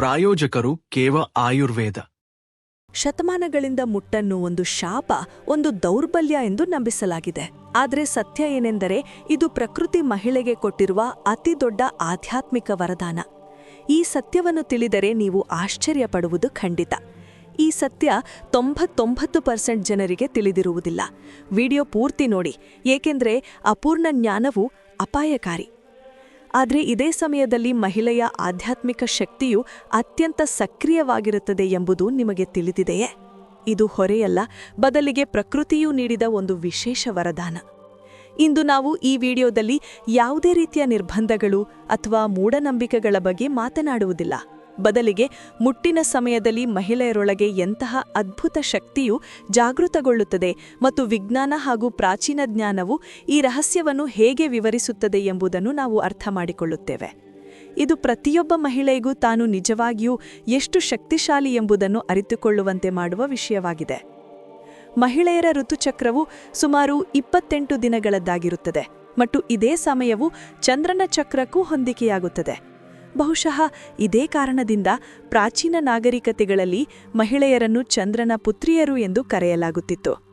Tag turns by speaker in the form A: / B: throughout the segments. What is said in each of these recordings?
A: ಪ್ರಾಯೋಜಕರು ಕೇವ ಆಯುರ್ವೇದ.
B: ಶತಮಾನಗಳಿಂದ ಮುಟ್ಟನ್ನು ಒಂದು ಶಾಪ, ಒಂದು ದೌರ್ಬಲ್ಯ ಎಂದು ನಂಬಿಸಲಾಗಿದೆ. ಆದರೆ ಸತ್ಯ ಏನೆಂದರೆ ಇದು ಪ್ರಕೃತಿ ಮಹಿಳೆಗೆ ಕೊಟ್ಟಿರುವ ಅತಿ ದೊಡ್ಡ ಆಧ್ಯಾತ್ಮಿಕ ವರದಾನ. ಈ ಸತ್ಯವನ್ನು ತಿಳಿದರೆ ನೀವು ಆಶ್ಚರ್ಯಪಡುವುದು ಖಂಡಿತ. ಈ ಸತ್ಯ ತೊಂಬತ್ತೊಂಬತ್ತು ಪರ್ಸೆಂಟ್ ಜನರಿಗೆ ತಿಳಿದಿರುವುದಿಲ್ಲ. ವಿಡಿಯೋ ಪೂರ್ತಿ ನೋಡಿ, ಏಕೆಂದರೆ ಅಪೂರ್ಣ ಜ್ಞಾನವು ಅಪಾಯಕಾರಿ. ಆದರೆ ಇದೇ ಸಮಯದಲ್ಲಿ ಮಹಿಳೆಯ ಆಧ್ಯಾತ್ಮಿಕ ಶಕ್ತಿಯು ಅತ್ಯಂತ ಸಕ್ರಿಯವಾಗಿರುತ್ತದೆ ಎಂಬುದು ನಿಮಗೆ ತಿಳಿದಿದೆಯೇ? ಇದು ಹೊರೆಯಲ್ಲ, ಬದಲಿಗೆ ಪ್ರಕೃತಿಯು ನೀಡಿದ ಒಂದು ವಿಶೇಷ ವರದಾನ. ಇಂದು ನಾವು ಈ ವಿಡಿಯೋದಲ್ಲಿ ಯಾವುದೇ ರೀತಿಯ ನಿರ್ಬಂಧಗಳು ಅಥವಾ ಮೂಢನಂಬಿಕೆಗಳ ಬಗ್ಗೆ ಮಾತನಾಡುವುದಿಲ್ಲ. ಬದಲಿಗೆ ಮುಟ್ಟಿನ ಸಮಯದಲ್ಲಿ ಮಹಿಳೆಯರೊಳಗೆ ಎಂತಹ ಅದ್ಭುತ ಶಕ್ತಿಯು ಜಾಗೃತಗೊಳ್ಳುತ್ತದೆ ಮತ್ತು ವಿಜ್ಞಾನ ಹಾಗೂ ಪ್ರಾಚೀನ ಜ್ಞಾನವು ಈ ರಹಸ್ಯವನ್ನು ಹೇಗೆ ವಿವರಿಸುತ್ತದೆ ಎಂಬುದನ್ನು ನಾವು ಅರ್ಥ ಮಾಡಿಕೊಳ್ಳುತ್ತೇವೆ. ಇದು ಪ್ರತಿಯೊಬ್ಬ ಮಹಿಳೆಗೂ ತಾನು ನಿಜವಾಗಿಯೂ ಎಷ್ಟು ಶಕ್ತಿಶಾಲಿ ಎಂಬುದನ್ನು ಅರಿತುಕೊಳ್ಳುವಂತೆ ಮಾಡುವ ವಿಷಯವಾಗಿದೆ. ಮಹಿಳೆಯರ ಋತುಚಕ್ರವು ಸುಮಾರು ಇಪ್ಪತ್ತೆಂಟು ದಿನಗಳದ್ದಾಗಿರುತ್ತದೆ ಮತ್ತು ಇದೇ ಸಮಯವು ಚಂದ್ರನ ಚಕ್ರಕ್ಕೂ ಹೊಂದಿಕೆಯಾಗುತ್ತದೆ. ಬಹುಶಃ ಇದೇ ಕಾರಣದಿಂದ ಪ್ರಾಚೀನ ನಾಗರಿಕತೆಗಳಲ್ಲಿ ಮಹಿಳೆಯರನ್ನು ಚಂದ್ರನ ಪುತ್ರಿಯರು ಎಂದು ಕರೆಯಲಾಗುತ್ತಿತ್ತು.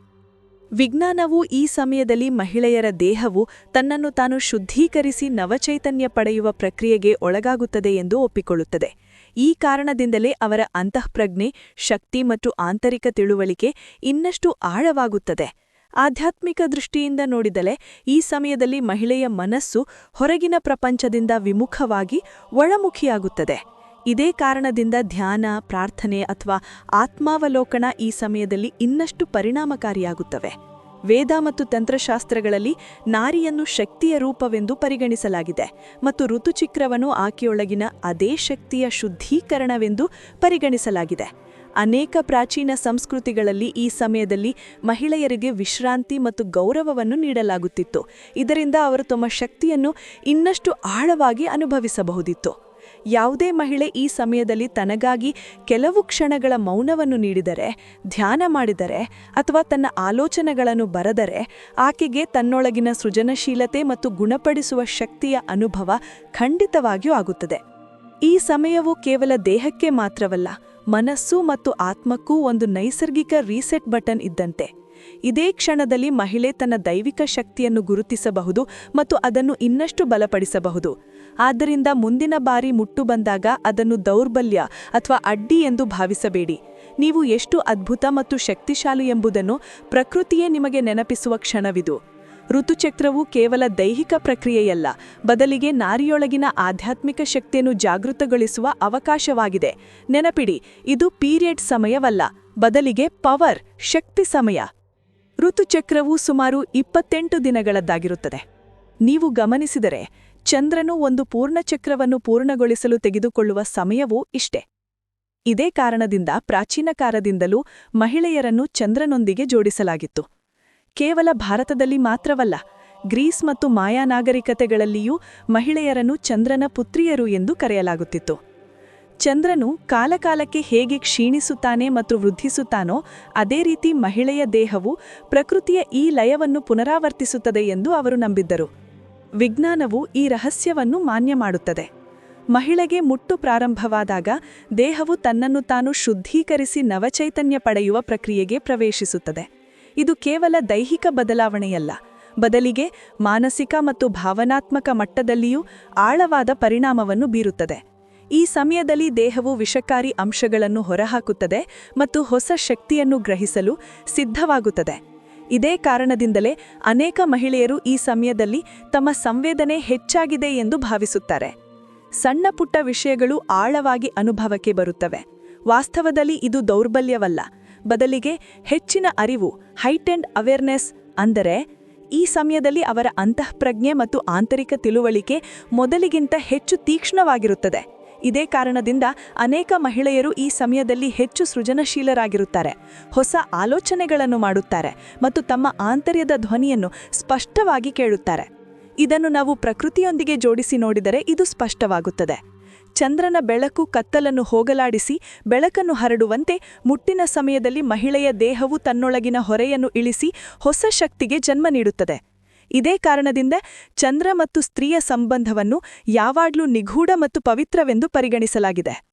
B: ವಿಜ್ಞಾನವು ಈ ಸಮಯದಲ್ಲಿ ಮಹಿಳೆಯರ ದೇಹವು ತನ್ನನ್ನು ತಾನು ಶುದ್ಧೀಕರಿಸಿ ನವಚೈತನ್ಯ ಪಡೆಯುವ ಪ್ರಕ್ರಿಯೆಗೆ ಒಳಗಾಗುತ್ತದೆ ಎಂದು ಒಪ್ಪಿಕೊಳ್ಳುತ್ತದೆ. ಈ ಕಾರಣದಿಂದಲೇ ಅವರ ಅಂತಃಪ್ರಜ್ಞೆ, ಶಕ್ತಿ ಮತ್ತು ಆಂತರಿಕ ತಿಳುವಳಿಕೆ ಇನ್ನಷ್ಟು ಆಳವಾಗುತ್ತದೆ. ಆಧ್ಯಾತ್ಮಿಕ ದೃಷ್ಟಿಯಿಂದ ನೋಡಿದಲೆ ಈ ಸಮಯದಲ್ಲಿ ಮಹಿಳೆಯ ಮನಸ್ಸು ಹೊರಗಿನ ಪ್ರಪಂಚದಿಂದ ವಿಮುಖವಾಗಿ ಒಳಮುಖಿಯಾಗುತ್ತದೆ. ಇದೇ ಕಾರಣದಿಂದ ಧ್ಯಾನ, ಪ್ರಾರ್ಥನೆ ಅಥವಾ ಆತ್ಮಾವಲೋಕನ ಈ ಸಮಯದಲ್ಲಿ ಇನ್ನಷ್ಟು ಪರಿಣಾಮಕಾರಿಯಾಗುತ್ತವೆ. ವೇದ ಮತ್ತು ತಂತ್ರಶಾಸ್ತ್ರಗಳಲ್ಲಿ ನಾರಿಯನ್ನು ಶಕ್ತಿಯ ರೂಪವೆಂದು ಪರಿಗಣಿಸಲಾಗಿದೆ ಮತ್ತು ಋತುಚಿಕ್ರವನ್ನು ಆಕೆಯೊಳಗಿನ ಅದೇ ಶಕ್ತಿಯ ಶುದ್ಧೀಕರಣವೆಂದು ಪರಿಗಣಿಸಲಾಗಿದೆ. ಅನೇಕ ಪ್ರಾಚೀನ ಸಂಸ್ಕೃತಿಗಳಲ್ಲಿ ಈ ಸಮಯದಲ್ಲಿ ಮಹಿಳೆಯರಿಗೆ ವಿಶ್ರಾಂತಿ ಮತ್ತು ಗೌರವವನ್ನು ನೀಡಲಾಗುತ್ತಿತ್ತು. ಇದರಿಂದ ಅವರು ತಮ್ಮ ಶಕ್ತಿಯನ್ನು ಇನ್ನಷ್ಟು ಆಳವಾಗಿ ಅನುಭವಿಸಬಹುದಿತ್ತು. ಯಾವುದೇ ಮಹಿಳೆ ಈ ಸಮಯದಲ್ಲಿ ತನಗಾಗಿ ಕೆಲವು ಕ್ಷಣಗಳ ಮೌನವನ್ನು ನೀಡಿದರೆ, ಧ್ಯಾನ ಮಾಡಿದರೆ ಅಥವಾ ತನ್ನ ಆಲೋಚನೆಗಳನ್ನು ಬರೆದರೆ, ಆಕೆಗೆ ತನ್ನೊಳಗಿನ ಸೃಜನಶೀಲತೆ ಮತ್ತು ಗುಣಪಡಿಸುವ ಶಕ್ತಿಯ ಅನುಭವ ಖಂಡಿತವಾಗಿಯೂ ಆಗುತ್ತದೆ. ಈ ಸಮಯವು ಕೇವಲ ದೇಹಕ್ಕೆ ಮಾತ್ರವಲ್ಲ ಮನಸ್ಸು ಮತ್ತು ಆತ್ಮಕ್ಕೂ ಒಂದು ನೈಸರ್ಗಿಕ ರೀಸೆಟ್ ಬಟನ್ ಇದ್ದಂತೆ. ಇದೇ ಕ್ಷಣದಲ್ಲಿ ಮಹಿಳೆ ತನ್ನ ದೈವಿಕ ಶಕ್ತಿಯನ್ನು ಗುರುತಿಸಬಹುದು ಮತ್ತು ಅದನ್ನು ಇನ್ನಷ್ಟು ಬಲಪಡಿಸಬಹುದು. ಆದ್ದರಿಂದ ಮುಂದಿನ ಬಾರಿ ಮುಟ್ಟು ಬಂದಾಗ ಅದನ್ನು ದೌರ್ಬಲ್ಯ ಅಥವಾ ಅಡ್ಡಿ ಎಂದು ಭಾವಿಸಬೇಡಿ. ನೀವು ಎಷ್ಟು ಅದ್ಭುತ ಮತ್ತು ಶಕ್ತಿಶಾಲಿ ಎಂಬುದನ್ನು ಪ್ರಕೃತಿಯೇ ನಿಮಗೆ ನೆನಪಿಸುವ ಕ್ಷಣವಿದು. ಋತುಚಕ್ರವು ಕೇವಲ ದೈಹಿಕ ಪ್ರಕ್ರಿಯೆಯಲ್ಲ, ಬದಲಿಗೆ ನಾರಿಯೊಳಗಿನ ಆಧ್ಯಾತ್ಮಿಕ ಶಕ್ತಿಯನ್ನು ಜಾಗೃತಗೊಳಿಸುವ ಅವಕಾಶವಾಗಿದೆ. ನೆನಪಿಡಿ, ಇದು ಪೀರಿಯಡ್ ಸಮಯವಲ್ಲ, ಬದಲಿಗೆ ಪವರ್, ಶಕ್ತಿ ಸಮಯ. ಋತುಚಕ್ರವು ಸುಮಾರು ಇಪ್ಪತ್ತೆಂಟು ದಿನಗಳದ್ದಾಗಿರುತ್ತದೆ. ನೀವು ಗಮನಿಸಿದರೆ, ಚಂದ್ರನು ಒಂದು ಪೂರ್ಣಚಕ್ರವನ್ನು ಪೂರ್ಣಗೊಳಿಸಲು ತೆಗೆದುಕೊಳ್ಳುವ ಸಮಯವೂ ಇಷ್ಟೆ. ಇದೇ ಕಾರಣದಿಂದ ಪ್ರಾಚೀನ ಕಾಲದಿಂದಲೂ ಮಹಿಳೆಯರನ್ನು ಚಂದ್ರನೊಂದಿಗೆ ಜೋಡಿಸಲಾಗಿತ್ತು. ಕೇವಲ ಭಾರತದಲ್ಲಿ ಮಾತ್ರವಲ್ಲ, ಗ್ರೀಸ್ ಮತ್ತು ಮಾಯಾ ನಾಗರಿಕತೆಗಳಲ್ಲಿಯೂ ಮಹಿಳೆಯರನ್ನು ಚಂದ್ರನ ಪುತ್ರಿಯರು ಎಂದು ಕರೆಯಲಾಗುತ್ತಿತ್ತು. ಚಂದ್ರನು ಕಾಲಕಾಲಕ್ಕೆ ಹೇಗೆ ಕ್ಷೀಣಿಸುತ್ತಾನೆ ಮತ್ತು ವೃದ್ಧಿಸುತ್ತಾನೋ ಅದೇ ರೀತಿ ಮಹಿಳೆಯ ದೇಹವು ಪ್ರಕೃತಿಯ ಈ ಲಯವನ್ನು ಪುನರಾವರ್ತಿಸುತ್ತದೆ ಎಂದು ಅವರು ನಂಬಿದ್ದರು. ವಿಜ್ಞಾನವು ಈ ರಹಸ್ಯವನ್ನು ಮಾನ್ಯ ಮಾಡುತ್ತದೆ. ಮಹಿಳೆಗೆ ಮುಟ್ಟು ಪ್ರಾರಂಭವಾದಾಗ ದೇಹವು ತನ್ನನ್ನು ತಾನು ಶುದ್ಧೀಕರಿಸಿ ನವಚೈತನ್ಯ ಪಡೆಯುವ ಪ್ರಕ್ರಿಯೆಗೆ ಪ್ರವೇಶಿಸುತ್ತದೆ. ಇದು ಕೇವಲ ದೈಹಿಕ ಬದಲಾವಣೆಯಲ್ಲ. ಬದಲಿಗೆ ಮಾನಸಿಕ ಮತ್ತು ಭಾವನಾತ್ಮಕ ಮಟ್ಟದಲ್ಲಿಯೂ ಆಳವಾದ ಪರಿಣಾಮವನ್ನು ಬೀರುತ್ತದೆ. ಈ ಸಮಯದಲ್ಲಿ ದೇಹವು ವಿಷಕಾರಿ ಅಂಶಗಳನ್ನು ಹೊರಹಾಕುತ್ತದೆ ಮತ್ತು ಹೊಸ ಶಕ್ತಿಯನ್ನು ಗ್ರಹಿಸಲು ಸಿದ್ಧವಾಗುತ್ತದೆ. ಇದೇ ಕಾರಣದಿಂದಲೇ ಅನೇಕ ಮಹಿಳೆಯರು ಈ ಸಮಯದಲ್ಲಿ ತಮ್ಮ ಸಂವೇದನೆ ಹೆಚ್ಚಾಗಿದೆ ಎಂದು ಭಾವಿಸುತ್ತಾರೆ. ಸಣ್ಣ ಪುಟ್ಟ ವಿಷಯಗಳು ಆಳವಾಗಿ ಅನುಭವಕ್ಕೆ ಬರುತ್ತವೆ. ವಾಸ್ತವದಲ್ಲಿ ಇದು ದೌರ್ಬಲ್ಯವಲ್ಲ. ಬದಲಿಗೆ ಹೆಚ್ಚಿನ ಅರಿವು ಹೈಟೆಂಡ್ ಅವೇರ್ನೆಸ್ ಅಂದರೆ ಈ ಸಮಯದಲ್ಲಿ ಅವರ ಅಂತಃಪ್ರಜ್ಞೆ ಮತ್ತು ಆಂತರಿಕ ತಿಳುವಳಿಕೆ ಮೊದಲಿಗಿಂತ ಹೆಚ್ಚು ತೀಕ್ಷ್ಣವಾಗಿರುತ್ತದೆ. ಇದೇ ಕಾರಣದಿಂದ ಅನೇಕ ಮಹಿಳೆಯರು ಈ ಸಮಯದಲ್ಲಿ ಹೆಚ್ಚು ಸೃಜನಶೀಲರಾಗಿರುತ್ತಾರೆ. ಹೊಸ ಆಲೋಚನೆಗಳನ್ನು ಮಾಡುತ್ತಾರೆ ಮತ್ತು ತಮ್ಮ ಆಂತರ್ಯದ ಧ್ವನಿಯನ್ನು ಸ್ಪಷ್ಟವಾಗಿ ಕೇಳುತ್ತಾರೆ. ಇದನ್ನು ನಾವು ಪ್ರಕೃತಿಯೊಂದಿಗೆ ಜೋಡಿಸಿ ನೋಡಿದರೆ ಇದು ಸ್ಪಷ್ಟವಾಗುತ್ತದೆ. ಚಂದ್ರನ ಬೆಳಕು ಕತ್ತಲನ್ನು ಹೋಗಲಾಡಿಸಿ ಬೆಳಕನ್ನು ಹರಡುವಂತೆ ಮುಟ್ಟಿನ ಸಮಯದಲ್ಲಿ ಮಹಿಳೆಯ ದೇಹವು ತನ್ನೊಳಗಿನ ಹೊರೆಯನ್ನು ಇಳಿಸಿ ಹೊಸ ಶಕ್ತಿಗೆ ಜನ್ಮ ನೀಡುತ್ತದೆ. ಇದೇ ಕಾರಣದಿಂದ ಚಂದ್ರ ಮತ್ತು ಸ್ತ್ರೀಯ ಸಂಬಂಧವನ್ನು ಯಾವಾಗ್ಲೂ ನಿಗೂಢ ಮತ್ತು ಪವಿತ್ರವೆಂದು ಪರಿಗಣಿಸಲಾಗಿದೆ.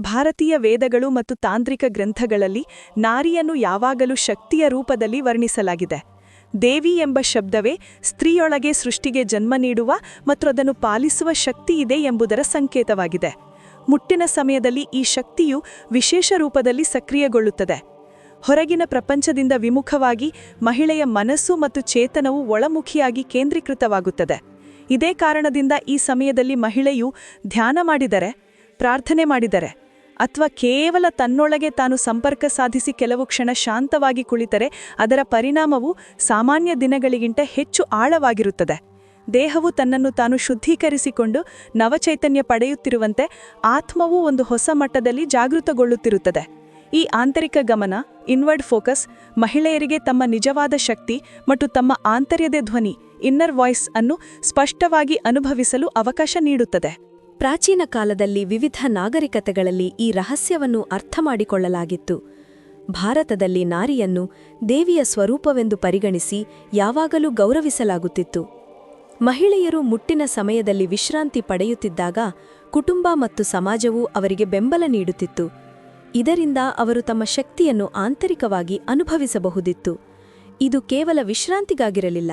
C: ಭಾರತೀಯ ವೇದಗಳು ಮತ್ತು ತಾಂತ್ರಿಕ ಗ್ರಂಥಗಳಲ್ಲಿ ನಾರಿಯನ್ನು ಯಾವಾಗಲೂ ಶಕ್ತಿಯ ರೂಪದಲ್ಲಿ ವರ್ಣಿಸಲಾಗಿದೆ. ದೇವಿ ಎಂಬ ಶಬ್ದವೇ ಸ್ತ್ರೀಯೊಳಗೆ ಸೃಷ್ಟಿಗೆ ಜನ್ಮ ನೀಡುವ ಮತ್ತು ಅದನ್ನು ಪಾಲಿಸುವ ಶಕ್ತಿ ಇದೆ ಎಂಬುದರ ಸಂಕೇತವಾಗಿದೆ. ಮುಟ್ಟಿನ ಸಮಯದಲ್ಲಿ ಈ ಶಕ್ತಿಯು ವಿಶೇಷ ರೂಪದಲ್ಲಿ ಸಕ್ರಿಯಗೊಳ್ಳುತ್ತದೆ. ಹೊರಗಿನ ಪ್ರಪಂಚದಿಂದ ವಿಮುಖವಾಗಿ ಮಹಿಳೆಯ ಮನಸ್ಸು ಮತ್ತು ಚೇತನವು ಒಳಮುಖಿಯಾಗಿ ಕೇಂದ್ರೀಕೃತವಾಗುತ್ತದೆ. ಇದೇ ಕಾರಣದಿಂದ ಈ ಸಮಯದಲ್ಲಿ ಮಹಿಳೆಯು ಧ್ಯಾನ ಮಾಡಿದರೆ, ಪ್ರಾರ್ಥನೆ ಮಾಡಿದರೆ ಅಥವಾ ಕೇವಲ ತನ್ನೊಳಗೆ ತಾನು ಸಂಪರ್ಕ ಸಾಧಿಸಿ ಕೆಲವು ಕ್ಷಣ ಶಾಂತವಾಗಿ ಕುಳಿತರೆ, ಅದರ ಪರಿಣಾಮವು ಸಾಮಾನ್ಯ ದಿನಗಳಿಗಿಂತ ಹೆಚ್ಚು ಆಳವಾಗಿರುತ್ತದೆ. ದೇಹವು ತನ್ನನ್ನು ತಾನು ಶುದ್ಧೀಕರಿಸಿಕೊಂಡು ನವಚೈತನ್ಯ ಪಡೆಯುತ್ತಿರುವಂತೆ ಆತ್ಮವು ಒಂದು ಹೊಸ ಮಟ್ಟದಲ್ಲಿ ಜಾಗೃತಗೊಳ್ಳುತ್ತಿರುತ್ತದೆ. ಈ ಆಂತರಿಕ ಗಮನ, ಇನ್ವರ್ಡ್ ಫೋಕಸ್, ಮಹಿಳೆಯರಿಗೆ ತಮ್ಮ ನಿಜವಾದ ಶಕ್ತಿ ಮತ್ತು ತಮ್ಮ ಆಂತರ್ಯದ ಧ್ವನಿ, ಇನ್ನರ್ ವಾಯ್ಸ್ ಅನ್ನು ಸ್ಪಷ್ಟವಾಗಿ ಅನುಭವಿಸಲು ಅವಕಾಶ ನೀಡುತ್ತದೆ.
B: ಪ್ರಾಚೀನ ಕಾಲದಲ್ಲಿ ವಿವಿಧ ನಾಗರಿಕತೆಗಳಲ್ಲಿ ಈ ರಹಸ್ಯವನ್ನು ಅರ್ಥಮಾಡಿಕೊಳ್ಳಲಾಗಿತ್ತು. ಭಾರತದಲ್ಲಿ ನಾರಿಯನ್ನು ದೇವಿಯ ಸ್ವರೂಪವೆಂದು ಪರಿಗಣಿಸಿ ಯಾವಾಗಲೂ ಗೌರವಿಸಲಾಗುತ್ತಿತ್ತು. ಮಹಿಳೆಯರು ಮುಟ್ಟಿನ ಸಮಯದಲ್ಲಿ ವಿಶ್ರಾಂತಿ ಪಡೆಯುತ್ತಿದ್ದಾಗ ಕುಟುಂಬ ಮತ್ತು ಸಮಾಜವು ಅವರಿಗೆ ಬೆಂಬಲ ನೀಡುತ್ತಿತ್ತು. ಇದರಿಂದ ಅವರು ತಮ್ಮ ಶಕ್ತಿಯನ್ನು ಆಂತರಿಕವಾಗಿ ಅನುಭವಿಸಬಹುದಿತ್ತು. ಇದು ಕೇವಲ ವಿಶ್ರಾಂತಿಗಾಗಿರಲಿಲ್ಲ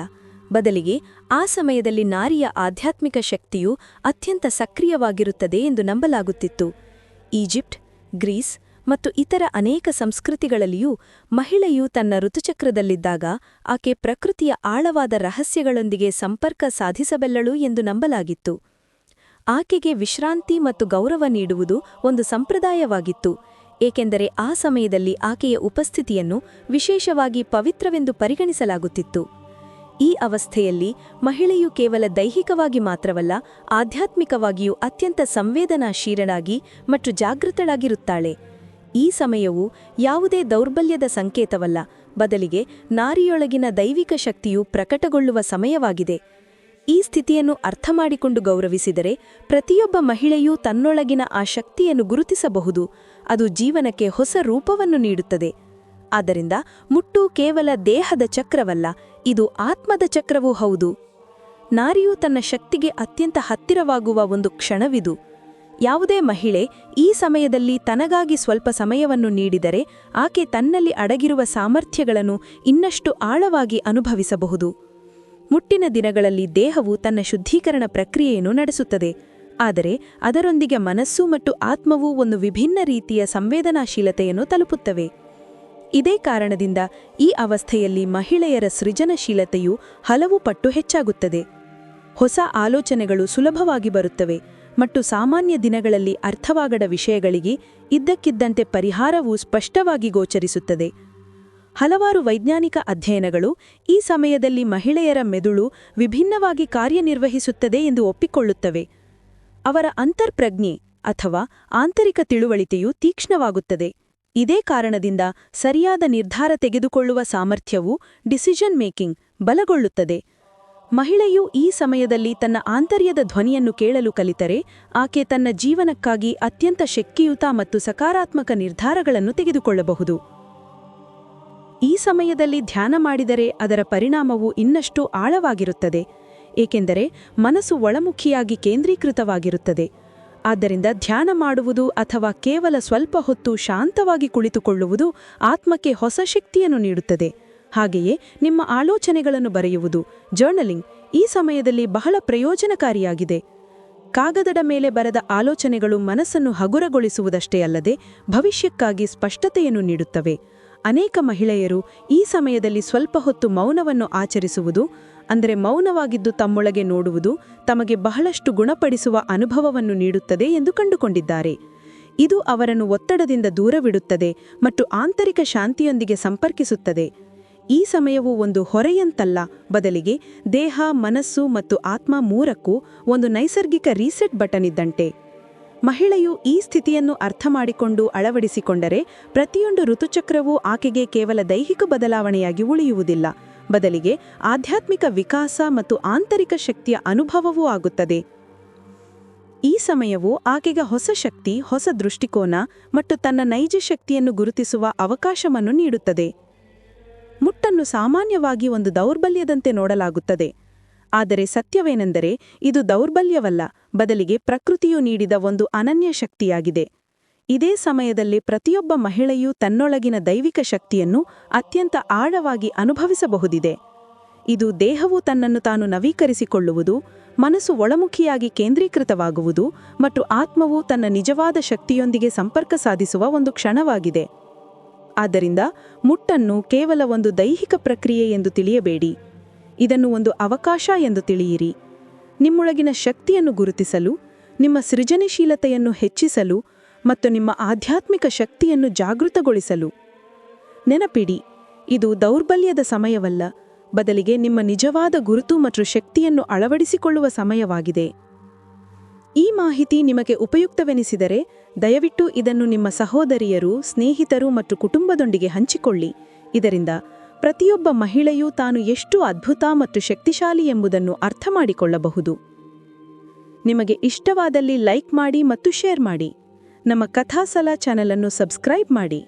B: ಬದಲಿಗೆ ಆ ಸಮಯದಲ್ಲಿ ನಾರಿಯ ಆಧ್ಯಾತ್ಮಿಕ ಶಕ್ತಿಯು ಅತ್ಯಂತ ಸಕ್ರಿಯವಾಗಿರುತ್ತದೆ ಎಂದು ನಂಬಲಾಗುತ್ತಿತ್ತು. ಈಜಿಪ್ಟ್, ಗ್ರೀಸ್ ಮತ್ತು ಇತರ ಅನೇಕ ಸಂಸ್ಕೃತಿಗಳಲ್ಲಿಯೂ ಮಹಿಳೆಯು ತನ್ನ ಋತುಚಕ್ರದಲ್ಲಿದ್ದಾಗ ಆಕೆ ಪ್ರಕೃತಿಯ ಆಳವಾದ ರಹಸ್ಯಗಳೊಂದಿಗೆ ಸಂಪರ್ಕ ಸಾಧಿಸಬಲ್ಲಳು ಎಂದು ನಂಬಲಾಗಿತ್ತು. ಆಕೆಗೆ ವಿಶ್ರಾಂತಿ ಮತ್ತು ಗೌರವ ನೀಡುವುದು ಒಂದು ಸಂಪ್ರದಾಯವಾಗಿತ್ತು, ಏಕೆಂದರೆ ಆ ಸಮಯದಲ್ಲಿ ಆಕೆಯ ಉಪಸ್ಥಿತಿಯನ್ನು ವಿಶೇಷವಾಗಿ ಪವಿತ್ರವೆಂದು ಪರಿಗಣಿಸಲಾಗುತ್ತಿತ್ತು. ಈ ಅವಸ್ಥೆಯಲ್ಲಿ ಮಹಿಳೆಯು ಕೇವಲ ದೈಹಿಕವಾಗಿ ಮಾತ್ರವಲ್ಲ, ಆಧ್ಯಾತ್ಮಿಕವಾಗಿಯೂ ಅತ್ಯಂತ ಸಂವೇದನಾಶೀಲನಾಗಿ ಮತ್ತು ಜಾಗೃತಳಾಗಿರುತ್ತಾಳೆ. ಈ ಸಮಯವು ಯಾವುದೇ ದೌರ್ಬಲ್ಯದ ಸಂಕೇತವಲ್ಲ, ಬದಲಿಗೆ ನಾರಿಯೊಳಗಿನ ದೈವಿಕ ಶಕ್ತಿಯು ಪ್ರಕಟಗೊಳ್ಳುವ ಸಮಯವಾಗಿದೆ. ಈ ಸ್ಥಿತಿಯನ್ನು ಅರ್ಥಮಾಡಿಕೊಂಡು ಗೌರವಿಸಿದರೆ ಪ್ರತಿಯೊಬ್ಬ ಮಹಿಳೆಯೂ ತನ್ನೊಳಗಿನ ಆ ಶಕ್ತಿಯನ್ನು ಗುರುತಿಸಬಹುದು, ಅದು ಜೀವನಕ್ಕೆ ಹೊಸ ರೂಪವನ್ನು ನೀಡುತ್ತದೆ. ಆದ್ದರಿಂದ ಮುಟ್ಟು ಕೇವಲ ದೇಹದ ಚಕ್ರವಲ್ಲ, ಇದು ಆತ್ಮದ ಚಕ್ರವೂ ಹೌದು. ನಾರಿಯು ತನ್ನ ಶಕ್ತಿಗೆ ಅತ್ಯಂತ ಹತ್ತಿರವಾಗುವ ಒಂದು ಕ್ಷಣವಿದು. ಯಾವುದೇ ಮಹಿಳೆ ಈ ಸಮಯದಲ್ಲಿ ತನಗಾಗಿ ಸ್ವಲ್ಪ ಸಮಯವನ್ನು ನೀಡಿದರೆ ಆಕೆ ತನ್ನಲ್ಲಿ ಅಡಗಿರುವ ಸಾಮರ್ಥ್ಯಗಳನ್ನು ಇನ್ನಷ್ಟು ಆಳವಾಗಿ ಅನುಭವಿಸಬಹುದು. ಮುಟ್ಟಿನ ದಿನಗಳಲ್ಲಿ ದೇಹವು ತನ್ನ ಶುದ್ಧೀಕರಣ ಪ್ರಕ್ರಿಯೆಯನ್ನು ನಡೆಸುತ್ತದೆ. ಆದರೆ ಅದರೊಂದಿಗೆ ಮನಸ್ಸು ಮತ್ತು ಆತ್ಮವು ಒಂದು ವಿಭಿನ್ನ ರೀತಿಯ ಸಂವೇದನಾಶೀಲತೆಯನ್ನು ತಲುಪುತ್ತವೆ. ಇದೇ ಕಾರಣದಿಂದ ಈ ಅವಸ್ಥೆಯಲ್ಲಿ ಮಹಿಳೆಯರ ಸೃಜನಶೀಲತೆಯು ಹಲವು ಪಟ್ಟು ಹೆಚ್ಚಾಗುತ್ತದೆ. ಹೊಸ ಆಲೋಚನೆಗಳು ಸುಲಭವಾಗಿ ಬರುತ್ತವೆ ಮತ್ತು ಸಾಮಾನ್ಯ ದಿನಗಳಲ್ಲಿ ಅರ್ಥವಾಗದ ವಿಷಯಗಳಿಗೆ ಇದ್ದಕ್ಕಿದ್ದಂತೆ ಪರಿಹಾರವು ಸ್ಪಷ್ಟವಾಗಿ ಗೋಚರಿಸುತ್ತದೆ. ಹಲವಾರು ವೈಜ್ಞಾನಿಕ ಅಧ್ಯಯನಗಳು ಈ ಸಮಯದಲ್ಲಿ ಮಹಿಳೆಯರ ಮೆದುಳು ವಿಭಿನ್ನವಾಗಿ ಕಾರ್ಯನಿರ್ವಹಿಸುತ್ತದೆ ಎಂದು ಒಪ್ಪಿಕೊಳ್ಳುತ್ತವೆ. ಅವರ ಅಂತರ್ಪ್ರಜ್ಞೆ ಅಥವಾ ಆಂತರಿಕ ತಿಳುವಳಿಕೆಯು ತೀಕ್ಷ್ಣವಾಗುತ್ತದೆ. ಇದೇ ಕಾರಣದಿಂದ ಸರಿಯಾದ ನಿರ್ಧಾರ ತೆಗೆದುಕೊಳ್ಳುವ ಸಾಮರ್ಥ್ಯವು ಡಿಸಿಷನ್ ಮೇಕಿಂಗ್ ಬಲಗೊಳ್ಳುತ್ತದೆ. ಮಹಿಳೆಯು ಈ ಸಮಯದಲ್ಲಿ ತನ್ನ ಆಂತರ್ಯದ ಧ್ವನಿಯನ್ನು ಕೇಳಲು ಕಲಿತರೆ, ಆಕೆ ತನ್ನ ಜೀವನಕ್ಕಾಗಿ ಅತ್ಯಂತ ಶಕ್ತಿಯುತ ಮತ್ತು ಸಕಾರಾತ್ಮಕ ನಿರ್ಧಾರಗಳನ್ನು ತೆಗೆದುಕೊಳ್ಳಬಹುದು. ಈ ಸಮಯದಲ್ಲಿ ಧ್ಯಾನ ಮಾಡಿದರೆ ಅದರ ಪರಿಣಾಮವು ಇನ್ನಷ್ಟು ಆಳವಾಗಿರುತ್ತದೆ, ಏಕೆಂದರೆ ಮನಸ್ಸು ಒಳಮುಖಿಯಾಗಿ ಕೇಂದ್ರೀಕೃತವಾಗಿರುತ್ತದೆ. ಆದ್ದರಿಂದ ಧ್ಯಾನ ಮಾಡುವುದು ಅಥವಾ ಕೇವಲ ಸ್ವಲ್ಪ ಹೊತ್ತು ಶಾಂತವಾಗಿ ಕುಳಿತುಕೊಳ್ಳುವುದು ಆತ್ಮಕ್ಕೆ ಹೊಸ ಶಕ್ತಿಯನ್ನು ನೀಡುತ್ತದೆ. ಹಾಗೆಯೇ ನಿಮ್ಮ ಆಲೋಚನೆಗಳನ್ನು ಬರೆಯುವುದು ಜರ್ನಲಿಂಗ್ ಈ ಸಮಯದಲ್ಲಿ ಬಹಳ ಪ್ರಯೋಜನಕಾರಿಯಾಗಿದೆ. ಕಾಗದದ ಮೇಲೆ ಬರೆದ ಆಲೋಚನೆಗಳು ಮನಸ್ಸನ್ನು ಹಗುರಗೊಳಿಸುವುದಷ್ಟೇ ಅಲ್ಲದೆ ಭವಿಷ್ಯಕ್ಕಾಗಿ ಸ್ಪಷ್ಟತೆಯನ್ನು ನೀಡುತ್ತವೆ. ಅನೇಕ ಮಹಿಳೆಯರು ಈ ಸಮಯದಲ್ಲಿ ಸ್ವಲ್ಪ ಹೊತ್ತು ಮೌನವನ್ನು ಆಚರಿಸುವುದು ಅಂದರೆ ಮೌನವಾಗಿದ್ದು ತಮ್ಮೊಳಗೆ ನೋಡುವುದು ತಮಗೆ ಬಹಳಷ್ಟು ಗುಣಪಡಿಸುವ ಅನುಭವವನ್ನು ನೀಡುತ್ತದೆ ಎಂದು ಕಂಡುಕೊಂಡಿದ್ದಾರೆ. ಇದು ಅವರನ್ನು ಒತ್ತಡದಿಂದ ದೂರವಿಡುತ್ತದೆ ಮತ್ತು ಆಂತರಿಕ ಶಾಂತಿಯೊಂದಿಗೆ ಸಂಪರ್ಕಿಸುತ್ತದೆ. ಈ ಸಮಯವು ಒಂದು ಹೊರೆಯಂತಲ್ಲ, ಬದಲಿಗೆ ದೇಹ, ಮನಸ್ಸು ಮತ್ತು ಆತ್ಮ ಮೂರಕ್ಕೂ ಒಂದು ನೈಸರ್ಗಿಕ ರೀಸೆಟ್ ಬಟನ್ ಇದ್ದಂತೆ. ಮಹಿಳೆಯು ಈ ಸ್ಥಿತಿಯನ್ನು ಅರ್ಥ ಮಾಡಿಕೊಂಡು ಅಳವಡಿಸಿಕೊಂಡರೆ ಪ್ರತಿಯೊಂದು ಋತುಚಕ್ರವೂ ಆಕೆಗೆ ಕೇವಲ ದೈಹಿಕ ಬದಲಾವಣೆಯಾಗಿ ಉಳಿಯುವುದಿಲ್ಲ. ಬದಲಿಗೆ ಆಧ್ಯಾತ್ಮಿಕ ವಿಕಾಸ ಮತ್ತು ಆಂತರಿಕ ಶಕ್ತಿಯ ಅನುಭವವೂ ಆಗುತ್ತದೆ. ಈ ಸಮಯವು ಆಕೆಗೆ ಹೊಸ ಶಕ್ತಿ, ಹೊಸ ದೃಷ್ಟಿಕೋನ ಮತ್ತು ತನ್ನ ನೈಜ ಶಕ್ತಿಯನ್ನು ಗುರುತಿಸುವ ಅವಕಾಶವನ್ನು ನೀಡುತ್ತದೆ. ಮುಟ್ಟನ್ನು ಸಾಮಾನ್ಯವಾಗಿ ಒಂದು ದೌರ್ಬಲ್ಯದಂತೆ ನೋಡಲಾಗುತ್ತದೆ. ಆದರೆ ಸತ್ಯವೇನೆಂದರೆ, ಇದು ದೌರ್ಬಲ್ಯವಲ್ಲ, ಬದಲಿಗೆ ಪ್ರಕೃತಿಯು ನೀಡಿದ ಒಂದು ಅನನ್ಯ ಶಕ್ತಿಯಾಗಿದೆ. ಇದೇ ಸಮಯದಲ್ಲಿ ಪ್ರತಿಯೊಬ್ಬ ಮಹಿಳೆಯೂ ತನ್ನೊಳಗಿನ ದೈವಿಕ ಶಕ್ತಿಯನ್ನು ಅತ್ಯಂತ ಆಳವಾಗಿ ಅನುಭವಿಸಬಹುದಿದೆ. ಇದು ದೇಹವು ತನ್ನನ್ನು ತಾನು ನವೀಕರಿಸಿಕೊಳ್ಳುವುದು, ಮನಸ್ಸು ಒಳಮುಖಿಯಾಗಿ ಕೇಂದ್ರೀಕೃತವಾಗುವುದು ಮತ್ತು ಆತ್ಮವು ತನ್ನ ನಿಜವಾದ ಶಕ್ತಿಯೊಂದಿಗೆ ಸಂಪರ್ಕ ಸಾಧಿಸುವ ಒಂದು ಕ್ಷಣವಾಗಿದೆ. ಆದ್ದರಿಂದ ಮುಟ್ಟನ್ನು ಕೇವಲ ಒಂದು ದೈಹಿಕ ಪ್ರಕ್ರಿಯೆ ಎಂದು ತಿಳಿಯಬೇಡಿ. ಇದನ್ನು ಒಂದು ಅವಕಾಶ ಎಂದು ತಿಳಿಯಿರಿ. ನಿಮ್ಮೊಳಗಿನ ಶಕ್ತಿಯನ್ನು ಗುರುತಿಸಲು, ನಿಮ್ಮ ಸೃಜನಶೀಲತೆಯನ್ನು ಹೆಚ್ಚಿಸಲು ಮತ್ತು ನಿಮ್ಮ ಆಧ್ಯಾತ್ಮಿಕ ಶಕ್ತಿಯನ್ನು ಜಾಗೃತಗೊಳಿಸಲು. ನೆನಪಿಡಿ, ಇದು ದೌರ್ಬಲ್ಯದ ಸಮಯವಲ್ಲ. ಬದಲಿಗೆ ನಿಮ್ಮ ನಿಜವಾದ ಗುರುತು ಮತ್ತು ಶಕ್ತಿಯನ್ನು ಅಳವಡಿಸಿಕೊಳ್ಳುವ ಸಮಯವಾಗಿದೆ. ಈ ಮಾಹಿತಿ ನಿಮಗೆ ಉಪಯುಕ್ತವೆನಿಸಿದರೆ, ದಯವಿಟ್ಟು ಇದನ್ನು ನಿಮ್ಮ ಸಹೋದರಿಯರು, ಸ್ನೇಹಿತರು ಮತ್ತು ಕುಟುಂಬದೊಂದಿಗೆ ಹಂಚಿಕೊಳ್ಳಿ. ಇದರಿಂದ ಪ್ರತಿಯೊಬ್ಬ ಮಹಿಳೆಯೂ ತಾನು ಎಷ್ಟು ಅದ್ಭುತ ಮತ್ತು ಶಕ್ತಿಶಾಲಿ ಎಂಬುದನ್ನು ಅರ್ಥಮಾಡಿಕೊಳ್ಳಬಹುದು. ನಿಮಗೆ ಇಷ್ಟವಾದಲ್ಲಿ ಲೈಕ್ ಮಾಡಿ ಮತ್ತು ಶೇರ್ ಮಾಡಿ. ನಮ್ಮ ಕಥಾಸಲ ಚಾನೆಲ್ ಅನ್ನು ಸಬ್ಸ್ಕ್ರೈಬ್ ಮಾಡಿ.